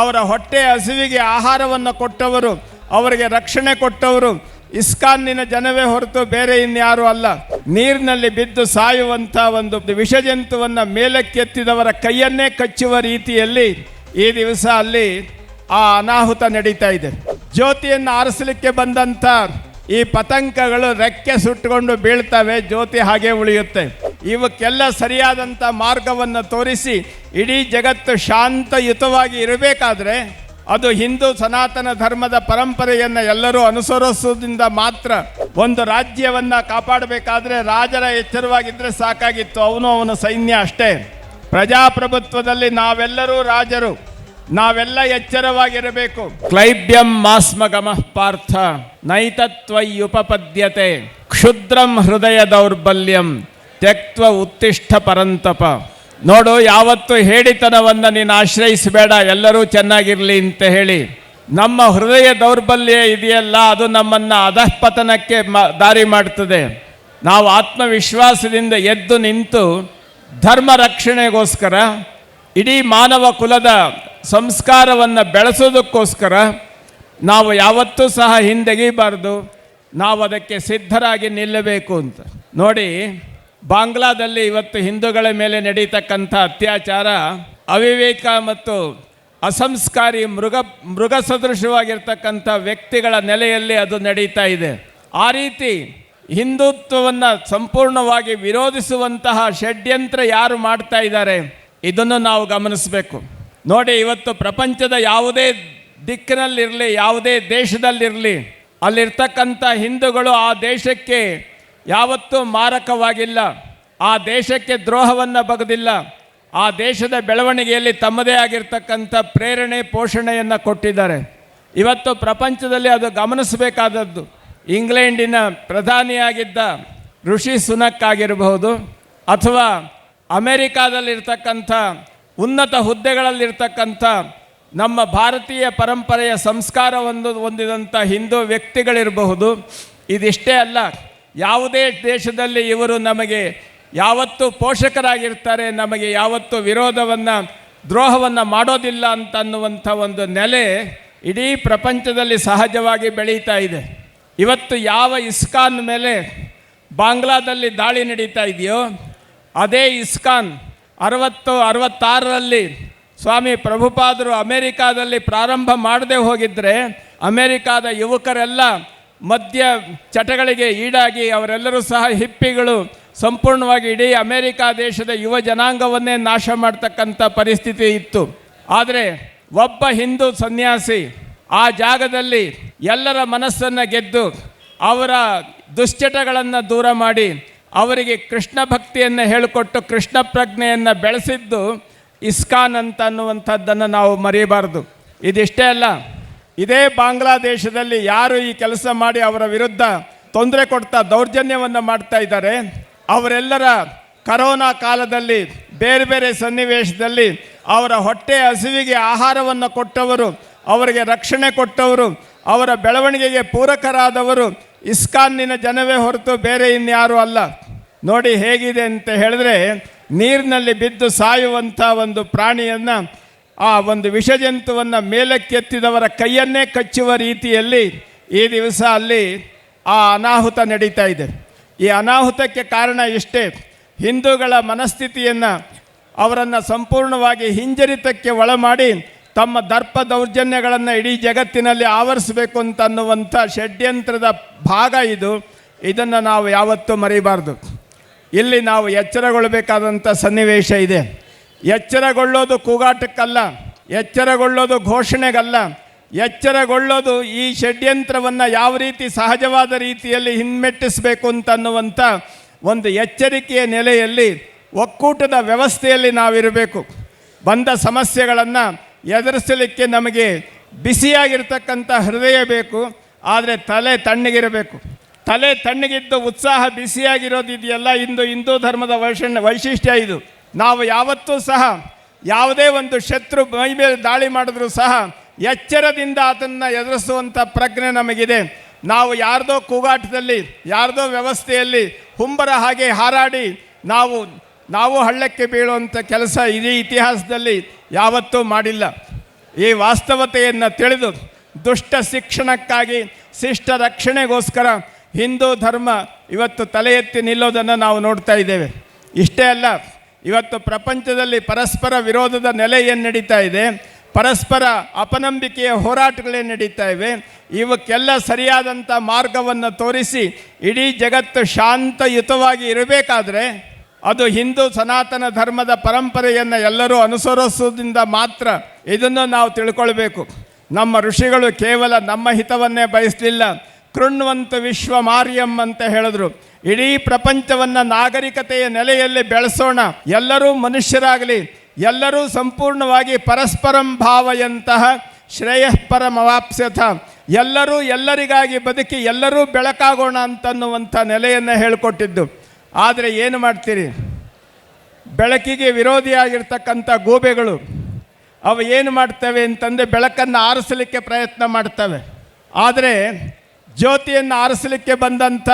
ಅವರ ಹೊಟ್ಟೆ ಹಸಿವಿಗೆ ಆಹಾರವನ್ನು ಕೊಟ್ಟವರು, ಅವರಿಗೆ ರಕ್ಷಣೆ ಕೊಟ್ಟವರು. ಇಸ್ಕಾನ್ನಿನ ಜನವೇ ಹೊರತು ಬೇರೆ ಇನ್ಯಾರೂ ಅಲ್ಲ. ನೀರಿನಲ್ಲಿ ಬಿದ್ದು ಸಾಯುವಂಥ ಒಂದು ವಿಷಜಂತುವನ್ನು ಮೇಲಕ್ಕೆತ್ತಿದವರ ಕೈಯನ್ನೇ ಕಚ್ಚುವ ರೀತಿಯಲ್ಲಿ ಈ ದಿವಸ ಅಲ್ಲಿ ಆ ಅನಾಹುತ ನಡೀತಾ ಇದೆ. ಜ್ಯೋತಿಯನ್ನು ಆರಿಸಲಿಕ್ಕೆ ಬಂದಂಥ ಈ ಪತಂಕಗಳು ರೆಕ್ಕೆ ಸುಟ್ಟುಕೊಂಡು ಬೀಳ್ತವೆ, ಜ್ಯೋತಿ ಹಾಗೆ ಉಳಿಯುತ್ತೆ. ಇವಕ್ಕೆಲ್ಲ ಸರಿಯಾದಂಥ ಮಾರ್ಗವನ್ನು ತೋರಿಸಿ ಇಡೀ ಜಗತ್ತು ಶಾಂತಯುತವಾಗಿ ಇರಬೇಕಾದ್ರೆ ಅದು ಹಿಂದೂ ಸನಾತನ ಧರ್ಮದ ಪರಂಪರೆಯನ್ನು ಎಲ್ಲರೂ ಅನುಸರಿಸೋದ್ರಿಂದ ಮಾತ್ರ ಒಂದು ರಾಜ್ಯವನ್ನು ಕಾಪಾಡಬೇಕಾದ್ರೆ ರಾಜರ ಎಚ್ಚರವಾಗಿದ್ದರೆ ಸಾಕಾಗಿತ್ತು. ಅವನು ಅವನ ಸೈನ್ಯ ಅಷ್ಟೇ. ಪ್ರಜಾಪ್ರಭುತ್ವದಲ್ಲಿ ನಾವೆಲ್ಲರೂ ರಾಜರು. ನಾವೆಲ್ಲ ಎಚ್ಚರವಾಗಿರಬೇಕು. ಕ್ಲೈಬ್ಯಂ ಮಾಸ್ಮಗಮಃ ಪಾರ್ಥ. ನೈತತ್ವಯುಪಪದ್ಯತೆ ಕ್ಷುದ್ರಂ ಹೃದಯ ದೌರ್ಬಲ್ಯಂ. ತ್ಯಕ್ತ್ವ ಉತ್ತಿಷ್ಠ ಪರಂತಪ. ನೋಡು, ಯಾವತ್ತು ಹೇಳಿತನವನ್ನು ನೀನು ಆಶ್ರಯಿಸಬೇಡ, ಎಲ್ಲರೂ ಚೆನ್ನಾಗಿರಲಿ ಅಂತ ಹೇಳಿ. ನಮ್ಮ ಹೃದಯ ದೌರ್ಬಲ್ಯ ಇದೆಯಲ್ಲ, ಅದು ನಮ್ಮನ್ನು ಅಧಃಪತನಕ್ಕೆ ದಾರಿ ಮಾಡ್ತದೆ. ನಾವು ಆತ್ಮವಿಶ್ವಾಸದಿಂದ ಎದ್ದು ನಿಂತು ಧರ್ಮ ರಕ್ಷಣೆಗೋಸ್ಕರ, ಇಡೀ ಮಾನವ ಕುಲದ ಸಂಸ್ಕಾರವನ್ನು ಬೆಳೆಸೋದಕ್ಕೋಸ್ಕರ, ನಾವು ಯಾವತ್ತೂ ಸಹ ಹಿಂದೆಗೀಬಾರ್ದು ನಾವು ಅದಕ್ಕೆ ಸಿದ್ಧರಾಗಿ ನಿಲ್ಲಬೇಕು ಅಂತ. ನೋಡಿ ಬಾಂಗ್ಲಾದಲ್ಲಿ ಇವತ್ತು ಹಿಂದೂಗಳ ಮೇಲೆ ನಡೀತಕ್ಕಂಥ ಅತ್ಯಾಚಾರ ಅವಿವೇಕ ಮತ್ತು ಅಸಂಸ್ಕಾರಿ ಮೃಗ ಮೃಗ ಸದೃಶವಾಗಿರ್ತಕ್ಕಂಥ ವ್ಯಕ್ತಿಗಳ ನೆಲೆಯಲ್ಲಿ ಅದು ನಡೀತಾ ಇದೆ. ಆ ರೀತಿ ಹಿಂದುತ್ವವನ್ನು ಸಂಪೂರ್ಣವಾಗಿ ವಿರೋಧಿಸುವಂತಹ ಷಡ್ಯಂತ್ರ ಯಾರು ಮಾಡ್ತಾ ಇದ್ದಾರೆ, ಇದನ್ನು ನಾವು ಗಮನಿಸಬೇಕು. ನೋಡಿ, ಇವತ್ತು ಪ್ರಪಂಚದ ಯಾವುದೇ ದಿಕ್ಕಿನಲ್ಲಿರಲಿ, ಯಾವುದೇ ದೇಶದಲ್ಲಿರಲಿ, ಅಲ್ಲಿರ್ತಕ್ಕಂಥ ಹಿಂದೂಗಳು ಆ ದೇಶಕ್ಕೆ ಯಾವತ್ತೂ ಮಾರಕವಾಗಿಲ್ಲ. ಆ ದೇಶಕ್ಕೆ ದ್ರೋಹವನ್ನು ಬಗದಿಲ್ಲ. ಆ ದೇಶದ ಬೆಳವಣಿಗೆಯಲ್ಲಿ ತಮ್ಮದೇ ಆಗಿರ್ತಕ್ಕಂಥ ಪ್ರೇರಣೆ, ಪೋಷಣೆಯನ್ನು ಕೊಟ್ಟಿದ್ದಾರೆ. ಇವತ್ತು ಪ್ರಪಂಚದಲ್ಲಿ ಅದು ಗಮನಿಸಬೇಕಾದದ್ದು. ಇಂಗ್ಲೆಂಡಿನ ಪ್ರಧಾನಿಯಾಗಿದ್ದ ಋಷಿ ಸುನಕ್ ಆಗಿರಬಹುದು ಅಥವಾ ಅಮೆರಿಕಾದಲ್ಲಿರ್ತಕ್ಕಂಥ ಉನ್ನತ ಹುದ್ದೆಗಳಲ್ಲಿರ್ತಕ್ಕಂಥ ನಮ್ಮ ಭಾರತೀಯ ಪರಂಪರೆಯ ಸಂಸ್ಕಾರವನ್ನು ಹೊಂದಿದಂಥ ಹಿಂದೂ ವ್ಯಕ್ತಿಗಳಿರಬಹುದು. ಇದಿಷ್ಟೇ ಅಲ್ಲ. ಯಾವುದೇ ದೇಶದಲ್ಲಿ ಇವರು ನಮಗೆ ಯಾವತ್ತೂ ಪೋಷಕರಾಗಿರ್ತಾರೆ, ನಮಗೆ ಯಾವತ್ತೂ ವಿರೋಧವನ್ನು, ದ್ರೋಹವನ್ನು ಮಾಡೋದಿಲ್ಲ ಅಂತ ಅನ್ನುವಂಥ ಒಂದು ನೆಲೆ ಇಡೀ ಪ್ರಪಂಚದಲ್ಲಿ ಸಹಜವಾಗಿ ಬೆಳೀತಾ ಇದೆ. ಇವತ್ತು ಯಾವ ಇಸ್ಕಾನ್ ಮೇಲೆ ಬಾಂಗ್ಲಾದಲ್ಲಿ ದಾಳಿ ನಡೀತಾ ಇದೆಯೋ, ಅದೇ ಇಸ್ಕಾನ್ ಅರವತ್ತು ಅರವತ್ತಾರರಲ್ಲಿ ಸ್ವಾಮಿ ಪ್ರಭುಪಾದರು ಅಮೇರಿಕಾದಲ್ಲಿ ಪ್ರಾರಂಭ ಮಾಡದೆ ಹೋಗಿದ್ದರೆ ಅಮೇರಿಕಾದ ಯುವಕರೆಲ್ಲ ಮದ್ಯ ಚಟಗಳಿಗೆ ಈಡಾಗಿ ಅವರೆಲ್ಲರೂ ಸಹ ಹಿಪ್ಪಿಗಳು ಸಂಪೂರ್ಣವಾಗಿ ಇಡೀ ಅಮೇರಿಕಾ ದೇಶದ ಯುವ ಜನಾಂಗವನ್ನೇ ನಾಶ ಮಾಡ್ತಕ್ಕಂಥ ಪರಿಸ್ಥಿತಿ ಇತ್ತು. ಆದರೆ ಒಬ್ಬ ಹಿಂದೂ ಸನ್ಯಾಸಿ ಆ ಜಾಗದಲ್ಲಿ ಎಲ್ಲರ ಮನಸ್ಸನ್ನು ಗೆದ್ದು ಅವರ ದುಶ್ಚಟಗಳನ್ನು ದೂರ ಮಾಡಿ ಅವರಿಗೆ ಕೃಷ್ಣ ಭಕ್ತಿಯನ್ನು ಹೇಳಿಕೊಟ್ಟು ಕೃಷ್ಣ ಪ್ರಜ್ಞೆಯನ್ನು ಬೆಳೆಸಿದ್ದು ಇಸ್ಕಾನ್ ಅಂತ ಅನ್ನುವಂಥದ್ದನ್ನು ನಾವು ಮರೆಯಬಾರ್ದು ಇದಿಷ್ಟೇ ಅಲ್ಲ. ಇದೇ ಬಾಂಗ್ಲಾದೇಶದಲ್ಲಿ ಯಾರು ಈ ಕೆಲಸ ಮಾಡಿ ಅವರ ವಿರುದ್ಧ ತೊಂದರೆ ಕೊಡ್ತಾ ದೌರ್ಜನ್ಯವನ್ನು ಮಾಡ್ತಾ ಇದ್ದಾರೆ, ಅವರೆಲ್ಲರ ಕರೋನಾ ಕಾಲದಲ್ಲಿ ಬೇರೆ ಬೇರೆ ಸನ್ನಿವೇಶದಲ್ಲಿ ಅವರ ಹೊಟ್ಟೆ ಹಸಿವಿಗೆ ಆಹಾರವನ್ನು ಕೊಟ್ಟವರು, ಅವರಿಗೆ ರಕ್ಷಣೆ ಕೊಟ್ಟವರು, ಅವರ ಬೆಳವಣಿಗೆಗೆ ಪೂರಕರಾದವರು, ಇಸ್ಕಾನ್ನಿನ ಜನವೇ ಹೊರತು ಬೇರೆ ಇನ್ಯಾರೂ ಅಲ್ಲ. ನೋಡಿ ಹೇಗಿದೆ ಅಂತ ಹೇಳಿದ್ರೆ, ನೀರಿನಲ್ಲಿ ಬಿದ್ದು ಸಾಯುವಂಥ ಒಂದು ಪ್ರಾಣಿಯನ್ನು ಆ ಒಂದು ವಿಷಜಂತುವನ್ನು ಮೇಲಕ್ಕೆತ್ತಿದವರ ಕೈಯನ್ನೇ ಕಚ್ಚುವ ರೀತಿಯಲ್ಲಿ ಈ ದಿವಸ ಅಲ್ಲಿ ಆ ಅನಾಹುತ ನಡೀತಾ ಇದೆ. ಈ ಅನಾಹುತಕ್ಕೆ ಕಾರಣ ಇಷ್ಟೇ ಹಿಂದೂಗಳ ಮನಸ್ಥಿತಿಯನ್ನು ಅವರನ್ನು ಸಂಪೂರ್ಣವಾಗಿ ಹಿಂಜರಿತಕ್ಕೆ ಒಳಮಾಡಿ ತಮ್ಮ ದರ್ಪ ದೌರ್ಜನ್ಯಗಳನ್ನು ಇಡೀ ಜಗತ್ತಿನಲ್ಲಿ ಆವರಿಸಬೇಕು ಅಂತನ್ನುವಂಥ ಷಡ್ಯಂತ್ರದ ಭಾಗ ಇದು. ಇದನ್ನು ನಾವು ಯಾವತ್ತೂ ಮರಿಬಾರ್ದು. ಇಲ್ಲಿ ನಾವು ಎಚ್ಚರಗೊಳ್ಳಬೇಕಾದಂಥ ಸನ್ನಿವೇಶ ಇದೆ. ಎಚ್ಚರಗೊಳ್ಳೋದು ಕೂಗಾಟಕ್ಕಲ್ಲ, ಎಚ್ಚರಗೊಳ್ಳೋದು ಘೋಷಣೆಗಲ್ಲ, ಎಚ್ಚರಗೊಳ್ಳೋದು ಈ ಷಡ್ಯಂತ್ರವನ್ನು ಯಾವ ರೀತಿ ಸಹಜವಾದ ರೀತಿಯಲ್ಲಿ ಹಿಮ್ಮೆಟ್ಟಿಸಬೇಕು ಅಂತನ್ನುವಂಥ ಒಂದು ಎಚ್ಚರಿಕೆಯ ನೆಲೆಯಲ್ಲಿ ಒಕ್ಕೂಟದ ವ್ಯವಸ್ಥೆಯಲ್ಲಿ ನಾವಿರಬೇಕು. ಬಂದ ಸಮಸ್ಯೆಗಳನ್ನು ಎದುರಿಸಲಿಕ್ಕೆ ನಮಗೆ ಬಿಸಿಯಾಗಿರ್ತಕ್ಕಂಥ ಹೃದಯ ಬೇಕು, ಆದರೆ ತಲೆ ತಣ್ಣಗಿರಬೇಕು. ತಲೆ ತಣ್ಣಗಿದ್ದು ಉತ್ಸಾಹ ಬಿಸಿಯಾಗಿರೋದಿದೆಯಲ್ಲ ಇಂದು ಹಿಂದೂ ಧರ್ಮದ ವೈಶಿಷ್ಟ್ಯ ಇದು. ನಾವು ಯಾವತ್ತೂ ಸಹ ಯಾವುದೇ ಒಂದು ಶತ್ರು ಮೈ ಮೇಲೆ ದಾಳಿ ಮಾಡಿದ್ರೂ ಸಹ ಎಚ್ಚರದಿಂದ ಅದನ್ನು ಎದುರಿಸುವಂಥ ಪ್ರಜ್ಞೆ ನಮಗಿದೆ. ನಾವು ಯಾರ್ದೋ ಕೂಗಾಟದಲ್ಲಿ, ಯಾರ್ದೋ ವ್ಯವಸ್ಥೆಯಲ್ಲಿ ಹುಂಬರ ಹಾಗೆ ಹಾರಾಡಿ ನಾವು ನಾವು ಹಳ್ಳಕ್ಕೆ ಬೀಳುವಂಥ ಕೆಲಸ ಇಡೀ ಇತಿಹಾಸದಲ್ಲಿ ಯಾವತ್ತೂ ಮಾಡಿಲ್ಲ. ಈ ವಾಸ್ತವತೆಯನ್ನು ತಿಳಿದು ದುಷ್ಟ ಶಿಕ್ಷಣಕ್ಕಾಗಿ, ಶಿಷ್ಟ ರಕ್ಷಣೆಗೋಸ್ಕರ ಹಿಂದೂ ಧರ್ಮ ಇವತ್ತು ತಲೆ ಎತ್ತಿ ನಿಲ್ಲೋದನ್ನು ನಾವು ನೋಡ್ತಾ ಇದ್ದೇವೆ. ಇಷ್ಟೇ ಅಲ್ಲ ಇವತ್ತು ಪ್ರಪಂಚದಲ್ಲಿ ಪರಸ್ಪರ ವಿರೋಧದ ನೆಲೆ ಏನು ನಡೀತಾ ಇದೆ? ಪರಸ್ಪರ ಅಪನಂಬಿಕೆಯ ಹೋರಾಟಗಳೇ ನಡೀತಾ ಇವೆ. ಇವಕ್ಕೆಲ್ಲ ಸರಿಯಾದಂಥ ಮಾರ್ಗವನ್ನು ತೋರಿಸಿ ಇಡೀ ಜಗತ್ತು ಶಾಂತಯುತವಾಗಿ ಇರಬೇಕಾದ್ರೆ ಅದು ಹಿಂದೂ ಸನಾತನ ಧರ್ಮದ ಪರಂಪರೆಯನ್ನು ಎಲ್ಲರೂ ಅನುಸರಿಸೋದ್ರಿಂದ ಮಾತ್ರ ಇದನ್ನು ನಾವು ತಿಳ್ಕೊಳ್ಬೇಕು. ನಮ್ಮ ಋಷಿಗಳು ಕೇವಲ ನಮ್ಮ ಹಿತವನ್ನೇ ಬಯಸಲಿಲ್ಲ. ಕೃಣ್ವಂತ ವಿಶ್ವ ಮಾರ್ಯಂ ಅಂತ ಹೇಳಿದ್ರು. ಇಡೀ ಪ್ರಪಂಚವನ್ನು ನಾಗರಿಕತೆಯ ನೆಲೆಯಲ್ಲಿ ಬೆಳೆಸೋಣ. ಎಲ್ಲರೂ ಮನುಷ್ಯರಾಗಲಿ, ಎಲ್ಲರೂ ಸಂಪೂರ್ಣವಾಗಿ ಪರಸ್ಪರಂ ಭಾವಯಂತಹ ಶ್ರೇಯಃಪರಮವಾಪ್ಸ್ಯಥ. ಎಲ್ಲರೂ ಎಲ್ಲರಿಗಾಗಿ ಬದುಕಿ ಎಲ್ಲರೂ ಬೆಳಕಾಗೋಣ ಅಂತನ್ನುವಂಥ ನೆಲೆಯನ್ನು ಹೇಳಿಕೊಟ್ಟಿದ್ದು. ಆದರೆ ಏನು ಮಾಡ್ತೀರಿ? ಬೆಳಕಿಗೆ ವಿರೋಧಿಯಾಗಿರ್ತಕ್ಕಂಥ ಗೂಬೆಗಳು, ಅವು ಏನು ಮಾಡ್ತವೆ ಅಂತಂದರೆ ಬೆಳಕನ್ನು ಆರಿಸಲಿಕ್ಕೆ ಪ್ರಯತ್ನ ಮಾಡ್ತವೆ. ಆದರೆ ಜ್ಯೋತಿಯನ್ನು ಆರಿಸಲಿಕ್ಕೆ ಬಂದಂಥ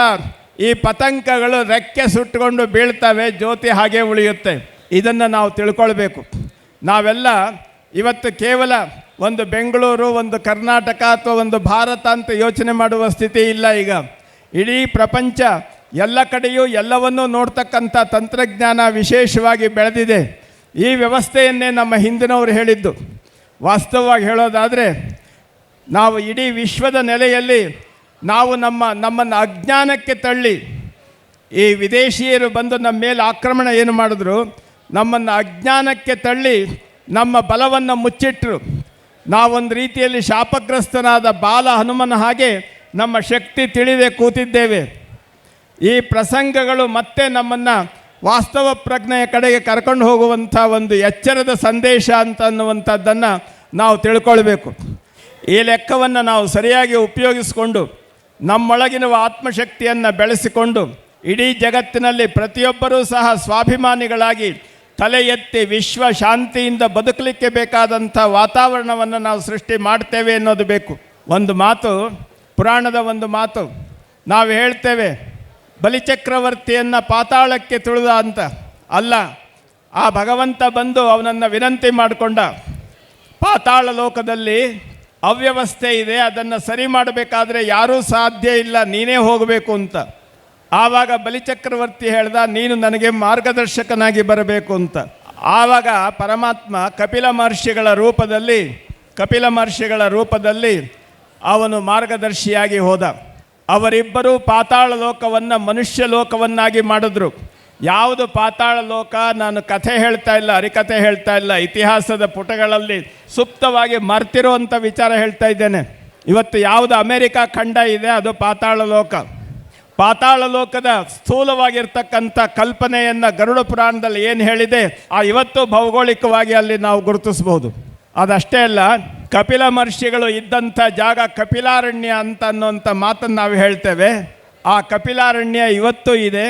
ಈ ಪತಂಗಗಳು ರೆಕ್ಕೆ ಸುಟ್ಟುಕೊಂಡು ಬೀಳ್ತವೆ, ಜ್ಯೋತಿ ಹಾಗೆ ಉಳಿಯುತ್ತೆ. ಇದನ್ನು ನಾವು ತಿಳ್ಕೊಳ್ಬೇಕು. ನಾವೆಲ್ಲ ಇವತ್ತು ಕೇವಲ ಒಂದು ಬೆಂಗಳೂರು, ಒಂದು ಕರ್ನಾಟಕ ಅಥವಾ ಒಂದು ಭಾರತ ಅಂತ ಯೋಚನೆ ಮಾಡುವ ಸ್ಥಿತಿ ಇಲ್ಲ ಈಗ. ಇಡೀ ಪ್ರಪಂಚ ಎಲ್ಲ ಕಡೆಯೂ ಎಲ್ಲವನ್ನೂ ನೋಡ್ತಕ್ಕಂಥ ತಂತ್ರಜ್ಞಾನ ವಿಶೇಷವಾಗಿ ಬೆಳೆದಿದೆ. ಈ ವ್ಯವಸ್ಥೆಯನ್ನೇ ನಮ್ಮ ಹಿಂದಿನವರು ಹೇಳಿದ್ದು. ವಾಸ್ತವವಾಗಿ ಹೇಳೋದಾದರೆ, ನಾವು ಇಡೀ ವಿಶ್ವದ ನೆಲೆಯಲ್ಲಿ ನಾವು ನಮ್ಮ, ನಮ್ಮನ್ನು ಅಜ್ಞಾನಕ್ಕೆ ತಳ್ಳಿ, ಈ ವಿದೇಶಿಯರು ಬಂದು ನಮ್ಮ ಮೇಲೆ ಆಕ್ರಮಣ ಏನು ಮಾಡಿದ್ರು? ನಮ್ಮನ್ನು ಅಜ್ಞಾನಕ್ಕೆ ತಳ್ಳಿ, ನಮ್ಮ ಬಲವನ್ನು ಮುಚ್ಚಿಟ್ಟರು ನಾವೊಂದು ರೀತಿಯಲ್ಲಿ ಶಾಪಗ್ರಸ್ತನಾದ ಬಾಲ ಹನುಮನ ಹಾಗೆ ನಮ್ಮ ಶಕ್ತಿ ತಿಳಿದೇ ಕೂತಿದ್ದೇವೆ. ಈ ಪ್ರಸಂಗಗಳು ಮತ್ತೆ ನಮ್ಮನ್ನು ವಾಸ್ತವ ಪ್ರಜ್ಞೆಯ ಕಡೆಗೆ ಕರ್ಕೊಂಡು ಹೋಗುವಂಥ ಒಂದು ಎಚ್ಚರದ ಸಂದೇಶ ಅಂತ ಅನ್ನುವಂಥದ್ದನ್ನು ನಾವು ತಿಳ್ಕೊಳ್ಬೇಕು. ಈ ಲೆಕ್ಕವನ್ನು ನಾವು ಸರಿಯಾಗಿ ಉಪಯೋಗಿಸಿಕೊಂಡು ನಮ್ಮೊಳಗಿನ ಆತ್ಮಶಕ್ತಿಯನ್ನು ಬೆಳೆಸಿಕೊಂಡು ಇಡೀ ಜಗತ್ತಿನಲ್ಲಿ ಪ್ರತಿಯೊಬ್ಬರೂ ಸಹ ಸ್ವಾಭಿಮಾನಿಗಳಾಗಿ ತಲೆ ಎತ್ತಿ ವಿಶ್ವ ಶಾಂತಿಯಿಂದ ಬದುಕಲಿಕ್ಕೆ ಬೇಕಾದಂಥ ವಾತಾವರಣವನ್ನು ನಾವು ಸೃಷ್ಟಿ ಮಾಡ್ತೇವೆ ಅನ್ನೋದು ಬೇಕು. ಒಂದು ಮಾತು, ಪುರಾಣದ ಒಂದು ಮಾತು. ನಾವು ಹೇಳ್ತೇವೆ, ಬಲಿಚಕ್ರವರ್ತಿಯನ್ನು ಪಾತಾಳಕ್ಕೆ ತುಳಿದ ಅಂತ. ಅಲ್ಲ, ಆ ಭಗವಂತ ಬಂದು ಅವನನ್ನು ವಿನಂತಿ ಮಾಡಿಕೊಂಡ. ಪಾತಾಳ ಲೋಕದಲ್ಲಿ ಅವ್ಯವಸ್ಥೆ ಇದೆ, ಅದನ್ನು ಸರಿ ಮಾಡಬೇಕಾದ್ರೆ ಯಾರೂ ಸಾಧ್ಯ ಇಲ್ಲ, ನೀನೇ ಹೋಗಬೇಕು ಅಂತ. ಆವಾಗ ಬಲಿಚಕ್ರವರ್ತಿ ಹೇಳ್ದ, ನೀನು ನನಗೆ ಮಾರ್ಗದರ್ಶಕನಾಗಿ ಬರಬೇಕು ಅಂತ. ಆವಾಗ ಪರಮಾತ್ಮ ಕಪಿಲ ಮಹರ್ಷಿಗಳ ರೂಪದಲ್ಲಿ, ಕಪಿಲ ಮಹರ್ಷಿಗಳ ರೂಪದಲ್ಲಿ ಅವನು ಮಾರ್ಗದರ್ಶಿಯಾಗಿ ಹೋದ. ಅವರಿಬ್ಬರೂ ಪಾತಾಳ ಲೋಕವನ್ನು ಮನುಷ್ಯ ಲೋಕವನ್ನಾಗಿ ಮಾಡಿದ್ರು. ಯಾವುದು ಪಾತಾಳ ಲೋಕ, ನಾನು ಕಥೆ ಹೇಳ್ತಾ ಇಲ್ಲ, ಅರಿಕಥೆ ಹೇಳ್ತಾ ಇಲ್ಲ, ಇತಿಹಾಸದ ಪುಟಗಳಲ್ಲಿ ಸುಪ್ತವಾಗಿ ಮರ್ತಿರುವಂಥ ವಿಚಾರ ಹೇಳ್ತಾ ಇದ್ದೇನೆ. ಇವತ್ತು ಯಾವುದು ಅಮೆರಿಕ ಖಂಡ ಇದೆ, ಅದು ಪಾತಾಳ ಲೋಕ. ಪಾತಾಳ ಲೋಕದ ಸ್ಥೂಲವಾಗಿರ್ತಕ್ಕಂಥ ಕಲ್ಪನೆಯನ್ನು ಗರುಡ ಪುರಾಣದಲ್ಲಿ ಏನು ಹೇಳಿದೆ, ಆ ಇವತ್ತು ಭೌಗೋಳಿಕವಾಗಿ ಅಲ್ಲಿ ನಾವು ಗುರುತಿಸ್ಬೋದು. ಅದಷ್ಟೇ ಅಲ್ಲ, ಕಪಿಲ ಮಹರ್ಷಿಗಳು ಇದ್ದಂಥ ಜಾಗ ಕಪಿಲಾರಣ್ಯ ಅಂತ ಅನ್ನೋಂಥ ಮಾತನ್ನು ನಾವು ಹೇಳ್ತೇವೆ. ಆ ಕಪಿಲಾರಣ್ಯ ಇವತ್ತು ಇದೆ,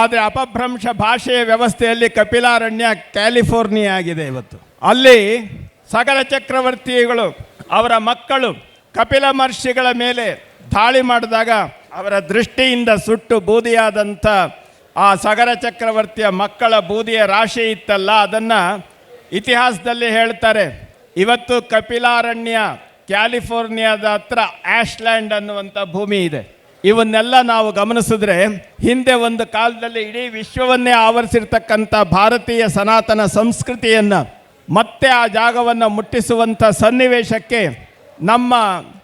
ಆದರೆ ಅಪಭ್ರಂಶ ಭಾಷೆಯ ವ್ಯವಸ್ಥೆಯಲ್ಲಿ ಕಪಿಲಾರಣ್ಯ ಕ್ಯಾಲಿಫೋರ್ನಿಯಾ ಆಗಿದೆ ಇವತ್ತು. ಅಲ್ಲಿ ಸಕಲ ಚಕ್ರವರ್ತಿಗಳು, ಅವರ ಮಕ್ಕಳು ಕಪಿಲ ಮಹರ್ಷಿಗಳ ಮೇಲೆ ದಾಳಿ ಮಾಡಿದಾಗ ಅವರ ದೃಷ್ಟಿಯಿಂದ ಸುಟ್ಟು ಬೂದಿಯಾದಂಥ ಆ ಸಗರ ಚಕ್ರವರ್ತಿಯ ಮಕ್ಕಳ ಬೂದಿಯ ರಾಶಿ ಇತ್ತಲ್ಲ, ಅದನ್ನು ಇತಿಹಾಸದಲ್ಲಿ ಹೇಳ್ತಾರೆ. ಇವತ್ತು ಕಪಿಲಾರಣ್ಯ, ಕ್ಯಾಲಿಫೋರ್ನಿಯಾದ ಹತ್ರ ಆಶ್ಲ್ಯಾಂಡ್ ಅನ್ನುವಂಥ ಭೂಮಿ ಇದೆ. ಇವನ್ನೆಲ್ಲ ನಾವು ಗಮನಿಸಿದ್ರೆ ಹಿಂದೆ ಒಂದು ಕಾಲದಲ್ಲಿ ಇಡೀ ವಿಶ್ವವನ್ನೇ ಆವರಿಸಿರ್ತಕ್ಕಂಥ ಭಾರತೀಯ ಸನಾತನ ಸಂಸ್ಕೃತಿಯನ್ನು ಮತ್ತೆ ಆ ಜಾಗವನ್ನು ಮುಟ್ಟಿಸುವಂಥ ಸನ್ನಿವೇಶಕ್ಕೆ ನಮ್ಮ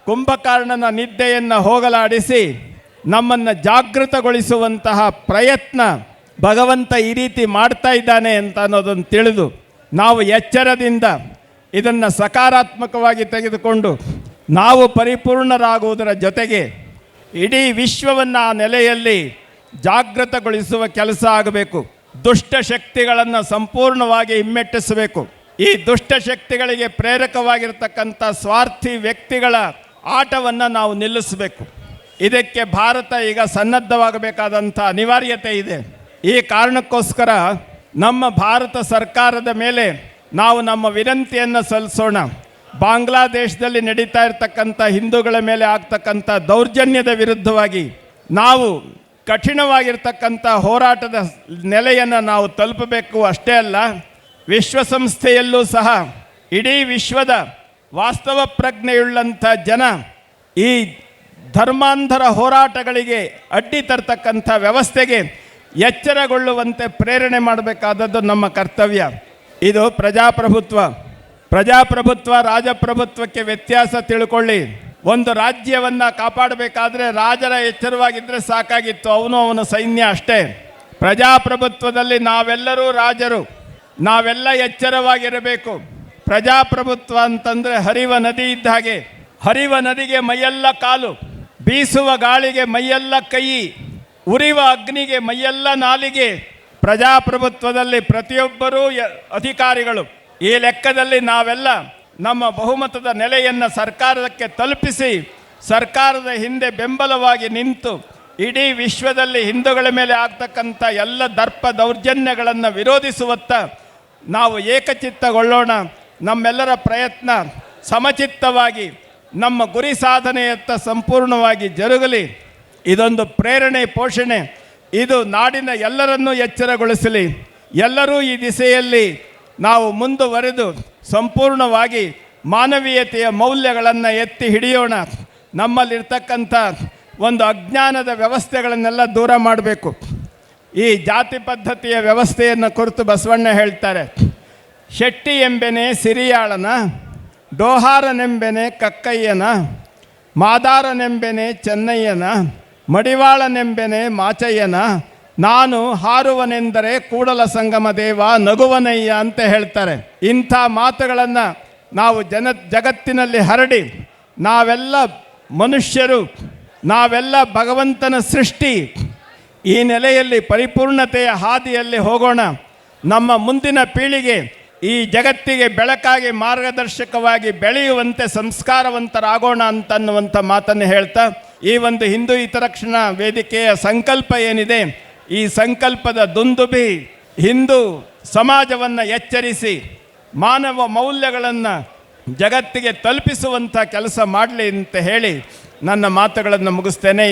ಕುಂಭಕರ್ಣನ ನಿದ್ದೆಯನ್ನು ಹೋಗಲಾಡಿಸಿ ನಮ್ಮನ್ನು ಜಾಗೃತಗೊಳಿಸುವಂತಹ ಪ್ರಯತ್ನ ಭಗವಂತ ಈ ರೀತಿ ಮಾಡ್ತಾ ಇದ್ದಾನೆ ಅಂತ ಅನ್ನೋದನ್ನು ತಿಳಿದು ನಾವು ಎಚ್ಚರದಿಂದ ಇದನ್ನು ಸಕಾರಾತ್ಮಕವಾಗಿ ತೆಗೆದುಕೊಂಡು ನಾವು ಪರಿಪೂರ್ಣರಾಗುವುದರ ಜೊತೆಗೆ ಇಡೀ ವಿಶ್ವವನ್ನು ಆ ನೆಲೆಯಲ್ಲಿ ಜಾಗೃತಗೊಳಿಸುವ ಕೆಲಸ ಆಗಬೇಕು. ದುಷ್ಟ ಶಕ್ತಿಗಳನ್ನು ಸಂಪೂರ್ಣವಾಗಿ ಹಿಮ್ಮೆಟ್ಟಿಸಬೇಕು. ಈ ದುಷ್ಟ ಶಕ್ತಿಗಳಿಗೆ ಪ್ರೇರಕವಾಗಿರ್ತಕ್ಕಂಥ ಸ್ವಾರ್ಥಿ ವ್ಯಕ್ತಿಗಳ ಆಟವನ್ನು ನಾವು ನಿಲ್ಲಿಸಬೇಕು. ಇದಕ್ಕೆ ಭಾರತ ಈಗ ಸನ್ನದ್ಧವಾಗಬೇಕಾದಂಥ ಅನಿವಾರ್ಯತೆ ಇದೆ. ಈ ಕಾರಣಕ್ಕೋಸ್ಕರ ನಮ್ಮ ಭಾರತ ಸರ್ಕಾರದ ಮೇಲೆ ನಾವು ನಮ್ಮ ವಿನಂತಿಯನ್ನು ಸಲ್ಲಿಸೋಣ. ಬಾಂಗ್ಲಾದೇಶದಲ್ಲಿ ನಡೀತಾ ಇರತಕ್ಕಂಥ ಹಿಂದೂಗಳ ಮೇಲೆ ಆಗ್ತಕ್ಕಂಥ ದೌರ್ಜನ್ಯದ ವಿರುದ್ಧವಾಗಿ ನಾವು ಕಠಿಣವಾಗಿರ್ತಕ್ಕಂಥ ಹೋರಾಟದ ನೆಲೆಯನ್ನು ನಾವು ತಲುಪಬೇಕು ಅಷ್ಟೇ ಅಲ್ಲ ವಿಶ್ವಸಂಸ್ಥೆಯಲ್ಲೂ ಸಹ ಇಡೀ ವಿಶ್ವದ ವಾಸ್ತವ ಪ್ರಜ್ಞೆಯುಳ್ಳಂಥ ಜನ ಈ ಧರ್ಮಾಂಧರ ಹೋರಾಟಗಳಿಗೆ ಅಡ್ಡಿ ತರ್ತಕ್ಕಂಥ ವ್ಯವಸ್ಥೆಗೆ ಎಚ್ಚರಗೊಳ್ಳುವಂತೆ ಪ್ರೇರಣೆ ಮಾಡಬೇಕಾದದ್ದು ನಮ್ಮ ಕರ್ತವ್ಯ. ಇದು ಪ್ರಜಾಪ್ರಭುತ್ವ. ಪ್ರಜಾಪ್ರಭುತ್ವ, ರಾಜಪ್ರಭುತ್ವಕ್ಕೆ ವ್ಯತ್ಯಾಸ ತಿಳ್ಕೊಳ್ಳಿ. ಒಂದು ರಾಜ್ಯವನ್ನು ಕಾಪಾಡಬೇಕಾದ್ರೆ ರಾಜರ ಎಚ್ಚರವಾಗಿದ್ದರೆ ಸಾಕಾಗಿತ್ತು. ಅವನು ಅವನ ಸೈನ್ಯ ಅಷ್ಟೇ. ಪ್ರಜಾಪ್ರಭುತ್ವದಲ್ಲಿ ನಾವೆಲ್ಲರೂ ರಾಜರು. ನಾವೆಲ್ಲ ಎಚ್ಚರವಾಗಿರಬೇಕು. ಪ್ರಜಾಪ್ರಭುತ್ವ ಅಂತಂದರೆ ಹರಿವ ನದಿ ಇದ್ದ ಹಾಗೆ. ಹರಿವ ನದಿಗೆ ಮೈಯೆಲ್ಲ ಕಾಲು, ಬೀಸುವ ಗಾಳಿಗೆ ಮೈಯೆಲ್ಲ ಕೈ, ಉರಿವ ಅಗ್ನಿಗೆ ಮೈಯೆಲ್ಲ ನಾಲಿಗೆ. ಪ್ರಜಾಪ್ರಭುತ್ವದಲ್ಲಿ ಪ್ರತಿಯೊಬ್ಬರೂ ಅಧಿಕಾರಿಗಳು. ಈ ಲೆಕ್ಕದಲ್ಲಿ ನಾವೆಲ್ಲ ನಮ್ಮ ಬಹುಮತದ ನೆಲೆಯನ್ನು ಸರ್ಕಾರಕ್ಕೆ ತಲುಪಿಸಿ, ಸರ್ಕಾರದ ಹಿಂದೆ ಬೆಂಬಲವಾಗಿ ನಿಂತು, ಇಡೀ ವಿಶ್ವದಲ್ಲಿ ಹಿಂದೂಗಳ ಮೇಲೆ ಆಗ್ತಕ್ಕಂಥ ಎಲ್ಲ ದರ್ಪ ದೌರ್ಜನ್ಯಗಳನ್ನು ವಿರೋಧಿಸುವತ್ತ ನಾವು ಏಕಚಿತ್ತಗೊಳ್ಳೋಣ ನಮ್ಮೆಲ್ಲರ ಪ್ರಯತ್ನ ಸಮಚಿತ್ತವಾಗಿ ನಮ್ಮ ಗುರಿ ಸಾಧನೆಯತ್ತ ಸಂಪೂರ್ಣವಾಗಿ ಜರುಗಲಿ. ಇದೊಂದು ಪ್ರೇರಣೆ, ಪೋಷಣೆ. ಇದು ನಾಡಿನ ಎಲ್ಲರನ್ನೂ ಎಚ್ಚರಗೊಳಿಸಲಿ. ಎಲ್ಲರೂ ಈ ದಿಸೆಯಲ್ಲಿ ನಾವು ಮುಂದುವರೆದು ಸಂಪೂರ್ಣವಾಗಿ ಮಾನವೀಯತೆಯ ಮೌಲ್ಯಗಳನ್ನು ಎತ್ತಿ ಹಿಡಿಯೋಣ. ನಮ್ಮಲ್ಲಿರ್ತಕ್ಕಂಥ ಒಂದು ಅಜ್ಞಾನದ ವ್ಯವಸ್ಥೆಗಳನ್ನೆಲ್ಲ ದೂರ ಮಾಡಬೇಕು. ಈ ಜಾತಿ ಪದ್ಧತಿಯ ವ್ಯವಸ್ಥೆಯನ್ನು ಕುರಿತು ಬಸವಣ್ಣ ಹೇಳ್ತಾರೆ. ಶೆಟ್ಟಿ ಎಂಬೆನೆ ಸಿರಿಯಾಳನ, ಡೋಹಾರನೆಂಬೆನೆ ಕಕ್ಕಯ್ಯನ, ಮಾದಾರನೆಂಬೆನೆ ಚೆನ್ನಯ್ಯನ, ಮಡಿವಾಳನೆಂಬೆನೆ ಮಾಚಯ್ಯನ, ನಾನು ಹಾರುವನೆಂದರೆ ಕೂಡಲ ಸಂಗಮ ದೇವ ನಗುವನಯ್ಯ ಅಂತ ಹೇಳ್ತಾರೆ. ಇಂಥ ಮಾತುಗಳನ್ನು ನಾವು ಜನ ಜಗತ್ತಿನಲ್ಲಿ ಹರಡಿ, ನಾವೆಲ್ಲ ಮನುಷ್ಯರು, ನಾವೆಲ್ಲ ಭಗವಂತನ ಸೃಷ್ಟಿ ಈ ನೆಲೆಯಲ್ಲಿ ಪರಿಪೂರ್ಣತೆಯ ಹಾದಿಯಲ್ಲಿ ಹೋಗೋಣ. ನಮ್ಮ ಮುಂದಿನ ಪೀಳಿಗೆ ಈ ಜಗತ್ತಿಗೆ ಬೆಳಕಾಗಿ ಮಾರ್ಗದರ್ಶಕವಾಗಿ ಬೆಳೆಯುವಂತೆ ಸಂಸ್ಕಾರವಂತರಾಗೋಣ ಅಂತನ್ನುವಂಥ ಮಾತನ್ನು ಹೇಳ್ತಾ, ಈ ಒಂದು ಹಿಂದೂ ಹಿತರಕ್ಷಣಾ ವೇದಿಕೆಯ ಸಂಕಲ್ಪ ಏನಿದೆ, ಈ ಸಂಕಲ್ಪದ ದುಂದುಬಿ ಹಿಂದೂ ಸಮಾಜವನ್ನು ಎಚ್ಚರಿಸಿ, ಮಾನವ ಮೌಲ್ಯಗಳನ್ನು ಜಗತ್ತಿಗೆ ತಲುಪಿಸುವಂಥ ಕೆಲಸ ಮಾಡಲಿ ಅಂತ ಹೇಳಿ ನನ್ನ ಮಾತುಗಳನ್ನು ಮುಗಿಸ್ತೇನೆ.